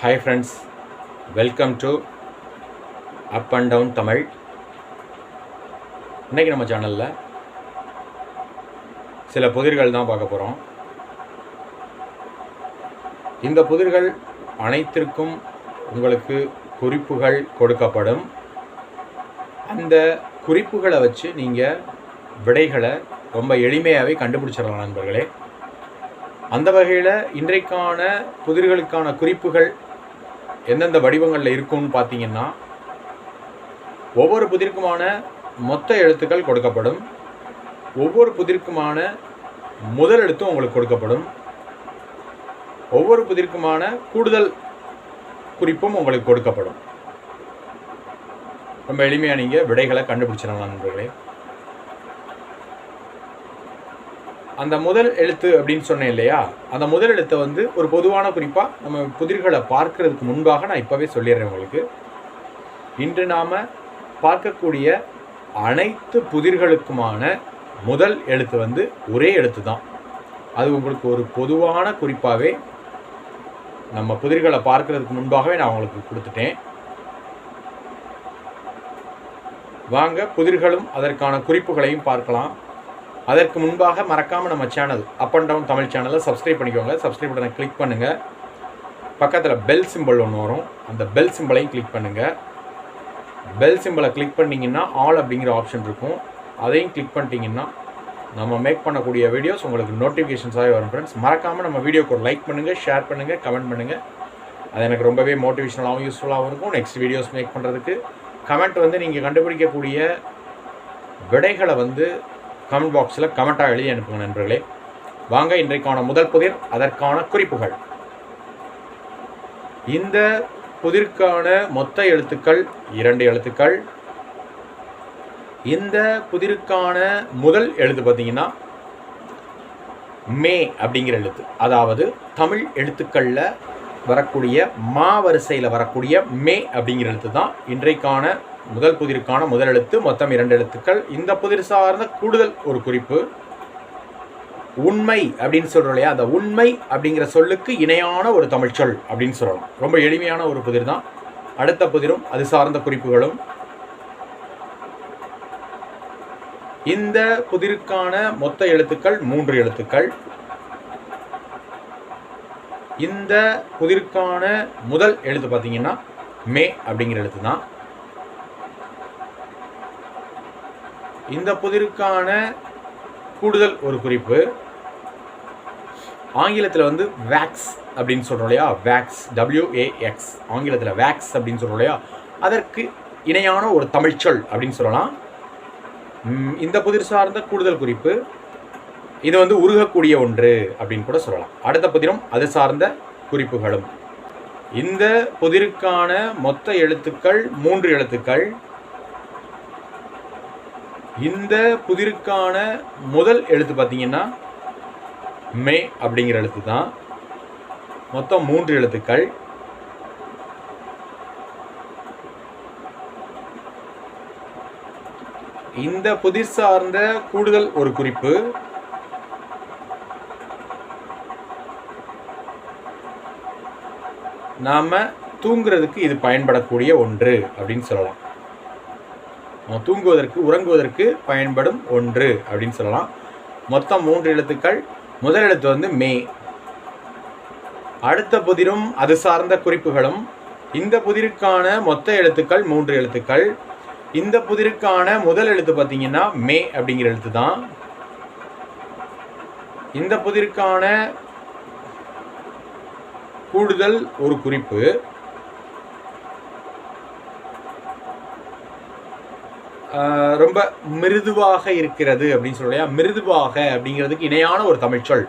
Hi friends welcome to up and down Tamil இன்றைக்கி நம்ம சேனலில் சில புதிர்கள் தான் பார்க்க போகிறோம் இந்த புதிர்கள் அனைத்திற்கும் உங்களுக்கு குறிப்புகள் கொடுக்கப்படும். அந்த குறிப்புகளை வச்சு நீங்கள் விடைகளை ரொம்ப எளிமையாகவே கண்டுபிடிச்சிடலாம் நண்பர்களே. அந்த வகையில் இன்றைக்கான புதிர்களுக்கான குறிப்புகள் எந்தெந்த வடிவங்களில் இருக்கும்னு பார்த்தீங்கன்னா ஒவ்வொரு புதிருக்குமான மொத்த எழுத்துக்கள் கொடுக்கப்படும். ஒவ்வொரு புதிருக்குமான முதல் எழுத்தும் உங்களுக்கு கொடுக்கப்படும். ஒவ்வொரு புதிருக்குமான கூடுதல் குறிப்பும் உங்களுக்கு கொடுக்கப்படும். ரொம்ப எளிமையாக நீங்கள் விடைகளை கண்டுபிடிச்சிடலாம் நண்பர்களே. அந்த முதல் எழுத்து அப்படின்னு சொன்னேன் இல்லையா? அந்த முதல் எழுத்தை வந்து ஒரு பொதுவான குறிப்பாக நம்ம புதிர்களை பார்க்கறதுக்கு முன்பாக நான் இப்போவே சொல்லிடுறேன் உங்களுக்கு. இன்று நாம் பார்க்கக்கூடிய அனைத்து புதிர்களுக்குமான முதல் எழுத்து வந்து ஒரே எழுத்து தான் அது உங்களுக்கு ஒரு பொதுவான குறிப்பாகவே நம்ம புதிர்களை பார்க்கறதுக்கு முன்பாகவே நான் உங்களுக்கு கொடுத்துட்டேன். வாங்க புதிர்களும் அதற்கான குறிப்புகளையும் பார்க்கலாம். அதற்கு முன்பாக மறக்காமல் நம்ம channel up and down Tamil சேனலை சப்ஸ்கிரைப் பண்ணிக்கோங்க. சப்ஸ்கிரைப் பட்டனை கிளிக் பண்ணுங்கள் பக்கத்தில் பெல் சிம்பிள் ஒன்று வரும். அந்த பெல் சிம்பிளையும் கிளிக் பண்ணுங்கள் பெல் சிம்பிளை கிளிக் பண்ணிங்கன்னா ஆல் அப்படிங்கிற ஆப்ஷன் இருக்கும். அதையும் கிளிக் பண்ணிட்டீங்கன்னா நம்ம மேக் பண்ணக்கூடிய வீடியோஸ் உங்களுக்கு நோட்டிஃபிகேஷன்ஸாகவே வரும் ஃப்ரெண்ட்ஸ் மறக்காமல் நம்ம வீடியோக்கு ஒரு லைக் பண்ணுங்கள் ஷேர் பண்ணுங்கள் கமெண்ட் பண்ணுங்கள் அது எனக்கு ரொம்பவே மோட்டிவேஷனலாகவும் யூஸ்ஃபுல்லாகவும் இருக்கும். நெக்ஸ்ட் வீடியோஸ் மேக் பண்ணுறதுக்கு கமெண்ட் வந்து நீங்கள் கண்டுபிடிக்கக்கூடிய விடைகளை வந்து கமெண்ட் பாக்ஸில் கமெண்ட்டாக எழுதி அனுப்புங்க நண்பர்களே. வாங்க இன்றைக்கான முதல் புதிர் அதற்கான குறிப்புகள். இந்த புதிர்க்கான மொத்த எழுத்துக்கள் இரண்டு எழுத்துக்கள். இந்த புதிருக்கான முதல் எழுத்து பார்த்தீங்கன்னா மே அப்படிங்கிற எழுத்து. அதாவது தமிழ் எழுத்துக்களில் வரக்கூடிய மா வரிசையில் வரக்கூடிய மே அப்படிங்கிற எழுத்து தான் இன்றைக்கான முதல் புதிருக்கான முதல் எழுத்து மொத்தம் இரண்டு எழுத்துக்கள். இந்த புதிர் சார்ந்த கூடுதல் ஒரு குறிப்பு. உண்மை அப்படின்னு சொல்கிறோம் இல்லையா? அந்த உண்மை அப்படிங்கிற சொல்லுக்கு இணையான ஒரு தமிழ் சொல் அப்படின்னு சொல்லலாம். ரொம்ப எளிமையான ஒரு புதிர் தான். அடுத்த புதிரும் அது சார்ந்த குறிப்புகளும். இந்த புதிருக்கான மொத்த எழுத்துக்கள் மூன்று எழுத்துக்கள். இந்த புதிருக்கான முதல் எழுத்து பார்த்தீங்கன்னா மே அப்படிங்கிற எழுத்து தான். இந்த புதிருக்கான கூடுதல் ஒரு குறிப்பு ஆங்கிலத்தில் வந்து வேக்ஸ் அப்படின்னு சொல்கிறோம் இல்லையா? வேக்ஸ் டபிள்யூஏஎக்ஸ் ஆங்கிலத்தில் வேக்ஸ் அப்படின்னு சொல்கிறோம் இல்லையா? அதற்கு இணையான ஒரு தமிழ்ச்சொல் அப்படின்னு சொல்லலாம். இந்த புதிர் சார்ந்த கூடுதல் குறிப்பு இது வந்து உருகக்கூடிய ஒன்று அப்படின்னு கூட சொல்லலாம். அடுத்த புதிரும் அது சார்ந்த குறிப்புகளும். இந்த புதிருக்கான மொத்த எழுத்துக்கள் மூன்று எழுத்துக்கள். இந்த புதிருக்கான முதல் எழுத்து பார்த்தீங்கன்னா மே அப்படிங்கிற எழுத்து தான். மொத்தம் மூன்று எழுத்துக்கள். இந்த புதிர் சார்ந்த கூடுதல் ஒரு குறிப்பு. நாம் தூங்குறதுக்கு இது பயன்படக்கூடிய ஒன்று அப்படின்னு சொல்லலாம். நம்ம தூங்குவதற்கு உறங்குவதற்கு பயன்படும் ஒன்று அப்படின்னு சொல்லலாம். மொத்தம் மூன்று எழுத்துக்கள். முதல் எழுத்து வந்து மே. அடுத்த புதிரும் அது சார்ந்த குறிப்புகளும். இந்த புதிருக்கான மொத்த எழுத்துக்கள் மூன்று எழுத்துக்கள். இந்த புதிருக்கான முதல் எழுத்து பார்த்தீங்கன்னா மே அப்படிங்கிற எழுத்து தான் இந்த புதிருக்கான கூடுதல் ஒரு குறிப்பு. ரொம்ப மிருதுவாக இருக்கிறது அப்படின்னு சொல்லையா மிருதுவாக அப்படிங்கிறதுக்கு இணையான ஒரு தமிழ்ச்சொல்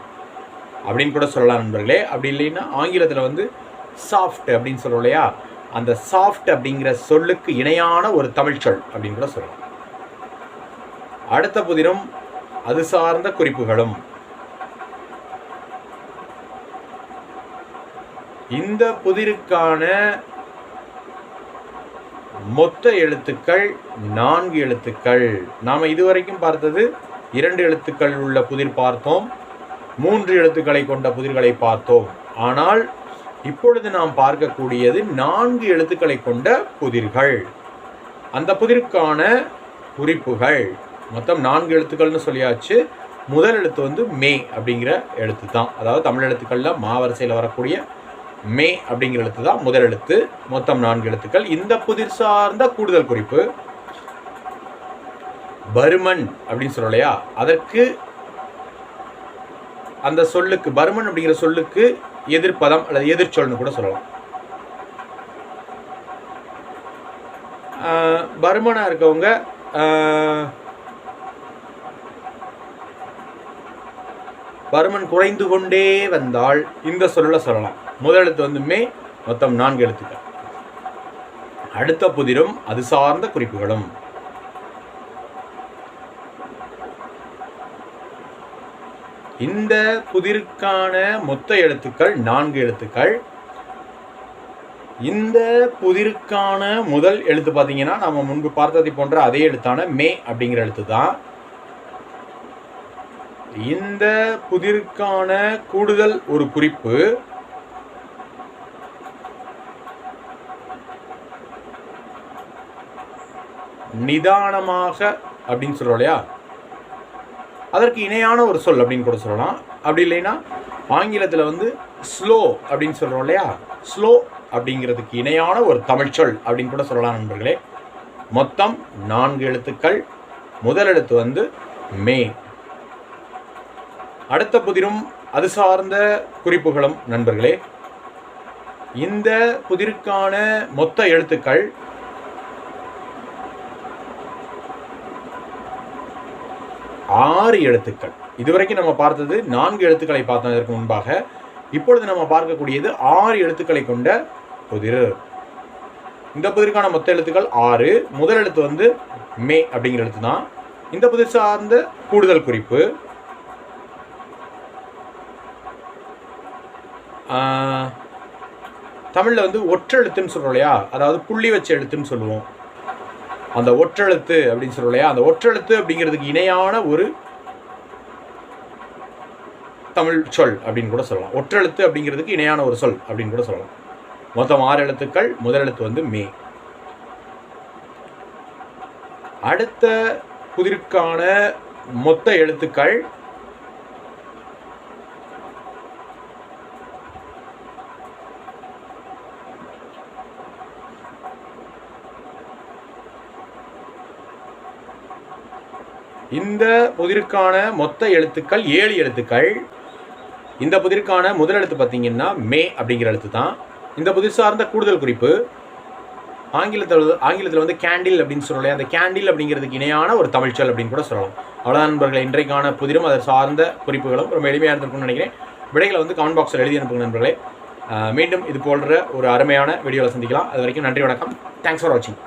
அப்படின்னு கூட சொல்லலாம் நண்பர்களே. அப்படி இல்லைன்னா ஆங்கிலத்தில் வந்து சாஃப்ட் அப்படின்னு சொல்கிறோம் இல்லையா? அந்த சாஃப்ட் அப்படிங்கிற சொல்லுக்கு இணையான ஒரு தமிழ்ச்சொல் அப்படின்னு கூட சொல்லலாம். அடுத்த புதினம் அது சார்ந்த குறிப்புகளும். இந்த புதிருக்கான மொத்த எழுத்துக்கள் நான்கு எழுத்துக்கள். நாம் இதுவரைக்கும் பார்த்தது இரண்டு எழுத்துக்கள் உள்ள புதிர் பார்த்தோம். மூன்று எழுத்துக்களை கொண்ட புதிர்களை பார்த்தோம். ஆனால் இப்பொழுது நாம் பார்க்கக்கூடியது நான்கு எழுத்துக்களை கொண்ட புதிர்கள். அந்த புதிருக்கான குறிப்புகள். மொத்தம் நான்கு எழுத்துக்கள்னு சொல்லியாச்சு. முதல் எழுத்து வந்து மே அப்படிங்கிற எழுத்து தான் அதாவது தமிழ் எழுத்துக்களில் மாவரிசையில் வரக்கூடிய மே அப்படிங்கிற எழுத்து தான் முதல் எழுத்து மொத்தம் நான்கு எழுத்துக்கள். இந்த புதிர் சார்ந்த கூடுதல் குறிப்பு பருமன் அப்படின்னு சொல்றோம் இல்லையா? அதற்கு அந்த சொல்லுக்கு பருமன் அப்படிங்கிற சொல்லுக்கு எதிர்ப்பதம் அல்லது எதிர்ச்சொல்னு கூட சொல்லலாம். பருமனாக பருமனா இருக்கவங்க ஆஹ் பருமன் குறைந்து கொண்டே வந்தால் இந்த சொல்ல சொல்லலாம். முதல் எழுத்து வந்து மே மொத்தம் நான்கு எழுத்துக்கள். அடுத்த புதிரும் அது சார்ந்த குறிப்புகளும். இந்த புதிருக்கான மொத்த எழுத்துக்கள் நான்கு எழுத்துக்கள். இந்த புதிருக்கான முதல் எழுத்து பார்த்தீங்கன்னா நம்ம முன்பு பார்த்ததை போன்ற அதே எழுத்தான மே அப்படிங்கிற எழுத்து தான் இந்த புதிருக்கான கூடுதல் ஒரு குறிப்பு நிதானமாக அப்படின்னு சொல்கிறோம் இல்லையா? அதற்கு இணையான ஒரு சொல் அப்படின்னு கூட சொல்லலாம். அப்படி இல்லைன்னா ஆங்கிலத்தில் வந்து ஸ்லோ அப்படின்னு சொல்கிறோம் இல்லையா? ஸ்லோ அப்படிங்கிறதுக்கு இணையான ஒரு தமிழ் சொல் அப்படின்னு கூட சொல்லலாம் நண்பர்களே. மொத்தம் நான்கு எழுத்துக்கள். முதல் எழுத்து வந்து மே. அடுத்த புதிரும் அது சார்ந்த குறிப்புகளும் நண்பர்களே. இந்த புதிருக்கான மொத்த எழுத்துக்கள் ஆறு எழுத்துக்கள். இதுவரைக்கும் நம்ம பார்த்தது நான்கு எழுத்துக்களை பார்த்ததற்கு முன்பாக. இப்பொழுது நம்ம பார்க்கக்கூடியது ஆறு எழுத்துக்களை கொண்ட புதிர். இந்த புதிருக்கான மொத்த எழுத்துக்கள் ஆறு. முதல் எழுத்து வந்து மே அப்படிங்கிற எழுத்து தான். இந்த புதிர் சார்ந்த கூடுதல் குறிப்பு. தமிழில் வந்து ஒற்றெழுத்துன்னு சொல்கிறோம் இல்லையா? அதாவது புள்ளி வச்ச எழுத்துன்னு சொல்லுவோம். அந்த ஒற்றெழுத்து அப்படின்னு சொல்றோம் இல்லையா? அந்த ஒற்றெழுத்து அப்படிங்கிறதுக்கு இணையான ஒரு தமிழ் சொல் அப்படின்னு கூட சொல்லலாம். ஒற்றெழுத்து அப்படிங்கிறதுக்கு இணையான ஒரு சொல் அப்படின்னு கூட சொல்லலாம். மொத்தம் ஆறு எழுத்துக்கள் முதல் எழுத்து வந்து மே. அடுத்த புதிருக்கான மொத்த எழுத்துக்கள் இந்த புதிருக்கான மொத்த எழுத்துக்கள் ஏழு எழுத்துக்கள். இந்த புதிருக்கான முதல் எழுத்து பார்த்தீங்கன்னா மே அப்படிங்கிற எழுத்து தான். இந்த புதிர் சார்ந்த கூடுதல் குறிப்பு ஆங்கிலத்தில் ஆங்கிலத்தில் வந்து கேண்டில் அப்படின்னு சொல்லலையே அந்த கேண்டில் அப்படிங்கிறதுக்கு இணையான ஒரு தமிழ்ச்சல் அப்படின்னு கூட சொல்லலாம். அவ்வளோதான் நண்பர்கள் இன்றைக்கான புதிரும் அதை சார்ந்த குறிப்புகளும் ரொம்ப எளிமையாக இருந்திருக்கும்னு நினைக்கிறேன். விடைகளை வந்து கமெண்ட் பாக்ஸில் எழுதி அனுப்புங்க நண்பர்களே. மீண்டும் இது போன்ற ஒரு அருமையான வீடியோவில் சந்திக்கலாம். அது வரைக்கும் நன்றி வணக்கம். தேங்க்ஸ் ஃபார் வாட்சிங்